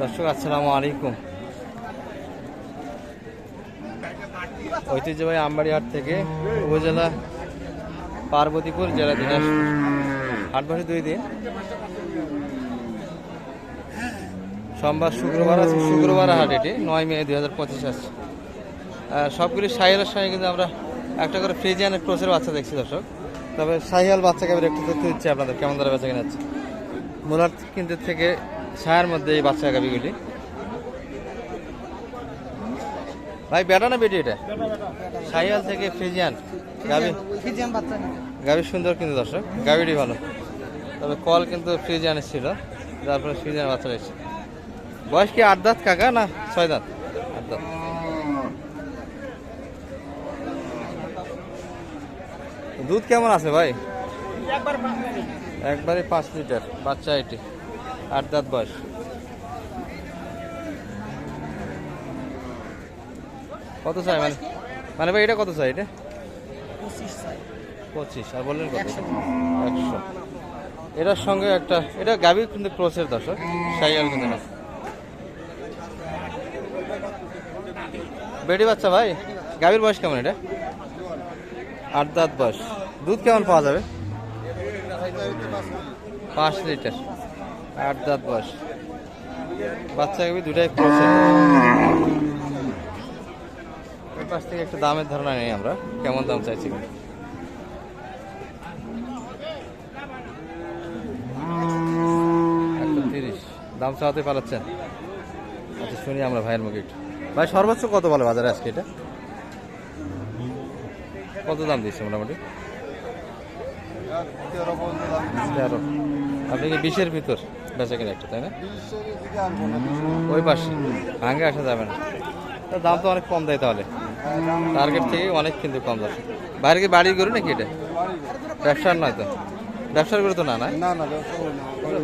দর্শক, আসসালামু আলাইকুম। ঐতিহ্যবাহী আমবাড়িহাট থেকে উপজেলা পার্বতীপুর জেলা দিনাজপুর। হাট বসে দুই দিন। সোমবার শুক্রবার আছে, শুক্রবার হাট এটি, নয় মে দুই হাজার পঁচিশ আছে। সবগুলি সাহিয়ালের সঙ্গে কিন্তু আমরা একটা করে ফ্রিজিয়ানের ক্রোসের বাচ্চা দেখছি দর্শক। তবে সাহিয়াল বাচ্চাকে এবার একটু তথ্য দিচ্ছি, আপনাদের কেমন ধরে বেচা কিনা যাচ্ছে মোলার কিন্তু থেকে ছায়ার মধ্যে এই বাচ্চা গাবিগুলি ভাই বেটা না বেটি এটা? সাহিয়াল থেকে ফ্রিজিয়ান গাবি ফিজিয়াম বাচ্চা নিতে গাবি সুন্দর কিন্তু দর্শক গাবিটি ভালো। তবে কল কিন্তু ফ্রিজিয়ানের ছিল তারপরে ফ্রিজিয়ান বাচ্চা এসেছে বয়স কি আট দাঁত কাকা না ছয় দাঁত? আট দাঁত। দুধ কেমন আছে ভাই? একবারে পাঁচ লিটার বাচ্চা এটি। আট দাঁত বয়স। কত চাই মানে? মানে ভাই এটা কত চাই এটা? পঁচিশ আর বললেন কত? একশো। এটার সঙ্গে একটা এটা গাভি কিন্তু ক্রোসের দর্শক সাইয়াল কিন্তু না। বেটি বাচ্চা ভাই গাভীর বয়স কেমন এটা? আট দাঁত বয়স। দুধ কেমন পাওয়া যাবে? পাঁচ লিটার। আট দাঁত বয়স। বাচ্চা গাভি দুটাই ক্রোসের এর পাশ থেকে একটা দামের ধারণা নেই আমরা কেমন দাম চাইছি একশো তিরিশ। দাম চাওয়াতে পারাচ্ছেন আচ্ছা শুনি আমরা ভাইয়ের মুখে একটু। ভাই সর্বোচ্চ কত বলে বাজারে আজকে এটা? কত দাম দিচ্ছে মোটামুটি? আপনি কি বিশের ভিতর? বেচা কিনা একটা তাই না? ওই পাশে। ভাঙে আসা যাবে না। তার দাম তো অনেক কম দেয় তাহলে। টার্গেট থেকে অনেক কিন্তু কম যাচ্ছে বাইরে কি বাড়ির গরু নাকি এটা? ব্যবসার নয় তো? ব্যবসার গরু তো না না?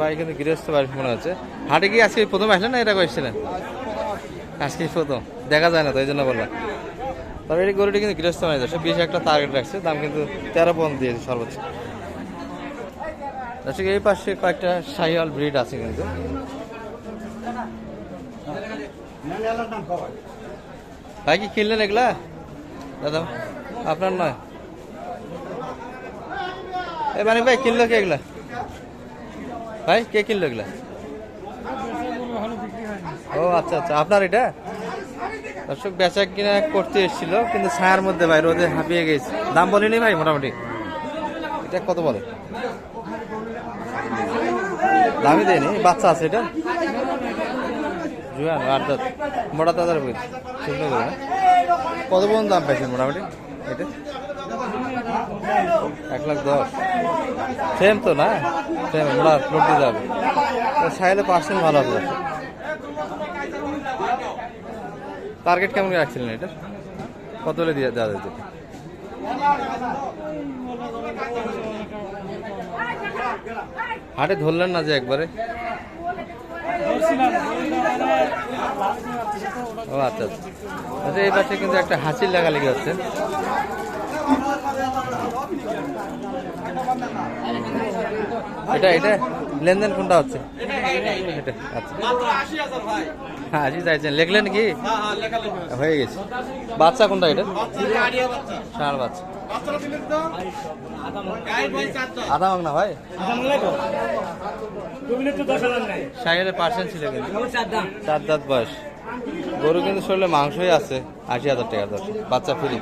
ভাই কিন্তু গৃহস্থ বাড়ি মনে হচ্ছে। হাটে কি আজকে প্রথম আসলেন না এটা এসেছিলেন আজকে প্রথম। দেখা যায় না তো এই জন্য বললাম। তবে এই গরুটি কিন্তু গৃহস্থ বাড়ি সে বিশ একটা টার্গেট রাখছে। দাম কিন্তু তেরো পর্যন্ত দিয়েছে সর্বোচ্চ। আচ্ছা এই পাশে কয়েকটা শাহিওয়াল ব্রিড আছে কিন্তু। ভাই, কি কিনলেন এগুলা? দাদা, আপনার নয়? এ মানে ভাই, কিনলো কে এগুলা? ভাই, কে কিনলো এগুলা? ও আচ্ছা আচ্ছা আপনার এটা? দর্শক, বেচা কিনা করতে এসেছিল, কিন্তু ছায়ার মধ্যে ভাই, রোদে হাঁপিয়ে গেছে। দাম বলেনি ভাই, মোটামুটি? এটা কত বলে? দামই দেয়নি বাচ্চা আছে এটা। জুয়ান আট দাঁত মোটা দাদার বই। শুকনো করে কত পর্যন্ত দাম পাইছেন মোটামুটি এটা? এক লাখ দশ। সেম তো না? সেম, মোটা লোড যাবে সাইলে পার্সেন্ট ভালো হবে টার্গেট কেমন রাখছিলেন এটা? কত হলে দিয়ে দেওয়া যেত? হাটে ধরলেন না যে একবারে? ও আচ্ছা আচ্ছা। আচ্ছা এই পাশে কিন্তু একটা হাসির লেগে হচ্ছে। এটা এটা লেনদেন কোনটা হচ্ছে? এটা। আচ্ছা। হ্যাঁ আশি চাইছেন লিখলেন কি? হয়ে গেছে। বাচ্চা কোনটা এটা? ষাঁড় বাচ্চা। আধা না ভাই? ষাঁড়ের পার্সেন্ট ছিল কিন্তু। চার দাঁত বয়স। গরু কিন্তু শরীরে মাংসই আছে। আশি হাজার টাকা দশ। বাচ্চা ফ্রি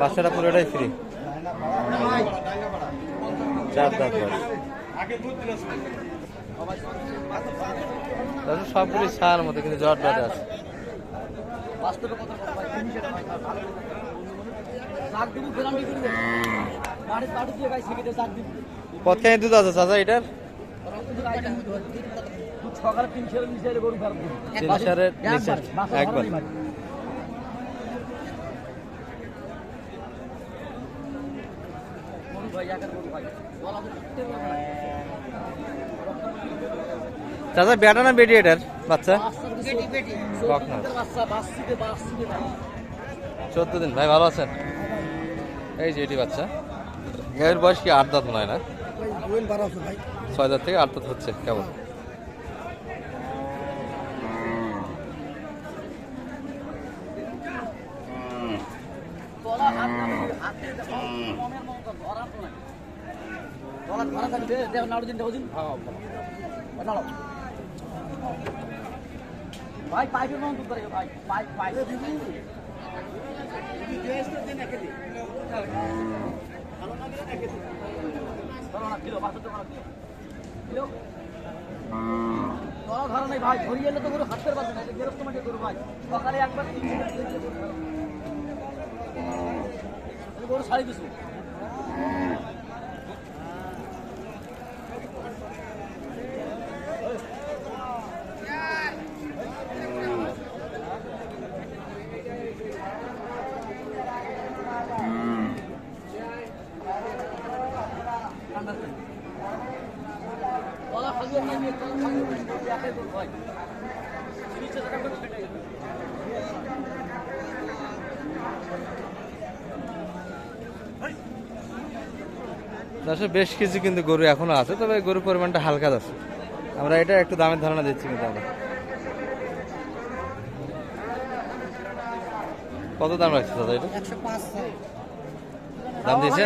বাচ্চাটা পুরোটাই ফ্রি চার দাঁত বয়স। সবগুলি সার মধ্যে কিন্তু জট জটে আছে। দুধ আছে চাচা এটার? একবার। চাচা বেটা না বেটি এটার? বাচ্চা? চোদ্দ দিন। ভাই ভালো আছেন? এই যে এটি বাচ্চা। এর বয়স কি আট দাঁত নয় না? ছয় দাঁত থেকে আট দাঁত হচ্ছে কেমন? ভাই পাইপের মন দুধ করে ভাই পাইপ পাইপ। ধরো নাই ভাই ধরিয়ে এলে তো গরু হাতের বাজে না গেরস্ত মাঠে গরু ভাই। সকালে একবার গরু সাড়ে কিছু তলা খালি নাই তলা খালি একাই গরু ভাই নিচে টাকা করে ফেটে গেছে দর্শক বেশ কিছু কিন্তু গরু এখনও আছে তবে গরুর পরিমাণটা হালকা দর্শক আমরা এটা একটু দামের ধারণা দিচ্ছি কিন্তু আমরা। কত দাম রাখছে দাদা এটা? দাম দিয়েছে?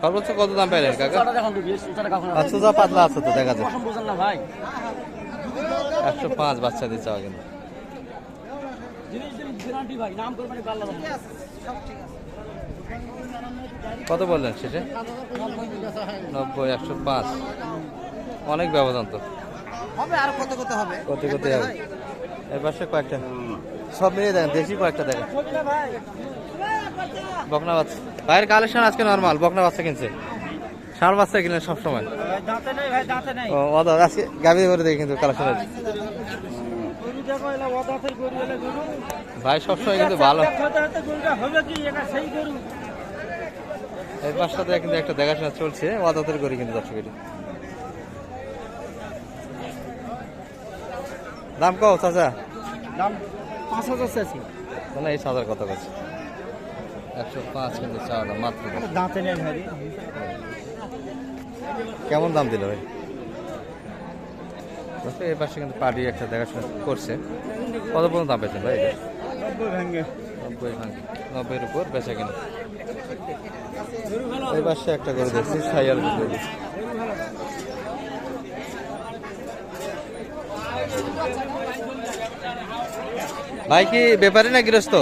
সর্বোচ্চ কত দাম পাইলেন কাকা? আচ্ছা যা পাতলা আছে তো দেখা যায় একশো পাঁচ বাচ্চা চাওয়া কিন্তু। জিনিস ভাই নাম করে গাল্লা কত বললেন শেষে? নব্বই একশো পাঁচ। অনেক ব্যবধান তো। হবে আর কত কত হবে? কত কত হবে? এর পাশে কয়েকটা। সব মিলিয়ে দেখেন দেশি কয়েকটা দেখেন। ভাই বকনা বাচ্চা। ভাইয়ের কালেকশন আজকে নর্মাল বকনা বাচ্চা কিনছে। ষাঁড় বাচ্চা কিনলেন সবসময়। ও অদ আজকে গাভি করে দেখি কিন্তু কালেকশন গরু ভাই সবসময় কিন্তু ভালো। হতে হতে গরুটা হবে কি সেই গরু। এই পাশটাতে কিন্তু একটা দেখাশোনা চলছে অদাতের করি কিন্তু দর্শক এটি। দাম কও চাচা? দাম পাঁচ হাজার চাইছি মানে এই চাচার কথা বলছে। একশো পাঁচ কিন্তু চা দাম মাত্র দাঁতে নেই ভাই। কেমন দাম দিল ভাই? দর্শক এই পাশে কিন্তু পার্টি একটা দেখাশোনা করছে। কত পর্যন্ত দাম পেয়েছেন ভাই? নব্বই ভেঙে নব্বই ভাঙি নব্বইয়ের উপর বেচা কিনা। এই একটা করে দেখছি সাইয়াল বিক্রি ভাই কি ব্যাপারী না গৃহস্থ?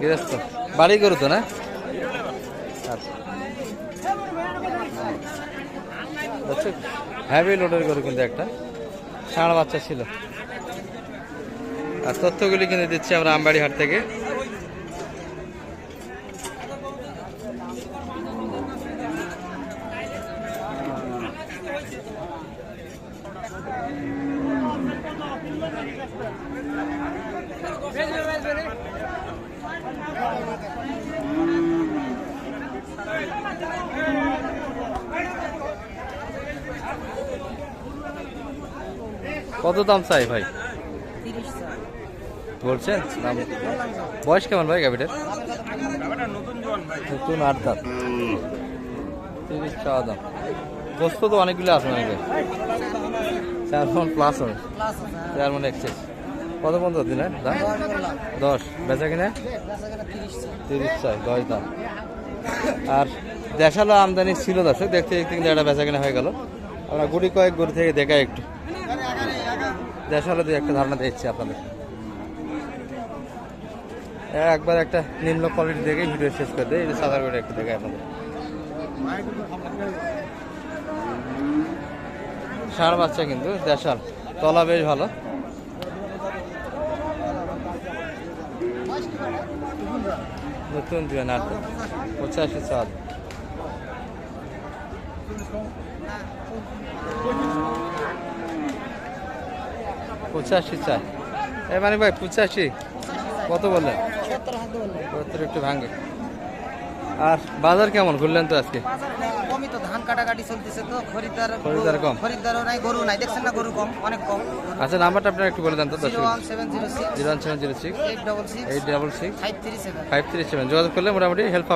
গৃহস্থ। বাড়ি করু তো না? আচ্ছা। আচ্ছা হ্যাভি লোডের গরু কিন্তু একটা। ষাঁড় বাচ্চা ছিল। আর তথ্যগুলি কিনে দিচ্ছি আমরা আমবাড়ি হাট থেকে। কত দাম চাই ভাই? বলছেন? দাম বয়স কেমন ভাই গাভিটার নতুন আট দাম তিরিশ চাওয়া দাম। গোস্ত তো অনেকগুলো আছে অনেকে চার মন প্লাস হবে। চার মন এক্সেস কত পর্যন্ত দিন দাম? দশ বেচা কিনা? তিরিশ চাই দশ দাম। আর দেশালো আমদানি ছিল দর্শক দেখতে দেখতে কিন্তু একটা বেচা কিনা হয়ে গেল। আমরা গুড়ি কয়েক গরু থেকে দেখাই একটু। দেশালো দিয়ে একটা ধারণা দিচ্ছি আপনাদের। একবার একটা নিম্ন কোয়ালিটি দেখে ভিডিও শেষ করে দেয় সাদা করে একটু দেখে আপনাদের। ষাঁড় বাচ্চা কিন্তু দেশাল। তলা বেশ ভালো। নতুন দুই আট। পঁচাশি চাঁদ পঁচাশি চাই এ মানে ভাই পঁচাশি। কত বললেন? একটু ভাঙে। আর বাজার কেমন? ঘুরলেন তো আজকে? কমই তো ধান কাটাকাটি চলতেছে তো খরিদ্দার খরিদ্দার কম। খরিদ্দারও নাই গরু নাই দেখছেন না গরু কম অনেক কম। আচ্ছা নাম্বারটা আপনার একটু বলে দেন তো দশ zero one seven zero six. Zero one seven zero six. Eight double six. Eight double six. Five three seven. Five three seven. যোগাযোগ করলে মোটামুটি হেল্প।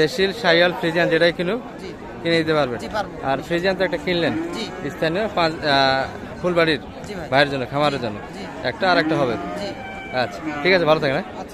দেশিল সাইয়াল ফ্রিজিয়ান যেটাই কিনুক কিনে দিতে পারবেন। আর ফ্রিজিয়ান তো একটা কিনলেন। স্থানীয় পাঁচ ফুলবাড়ির ভাইয়ের জন্য খামারের জন্য। একটা আর একটা হবে আচ্ছা ঠিক আছে ভালো থাকেন হ্যাঁ? আচ্ছা।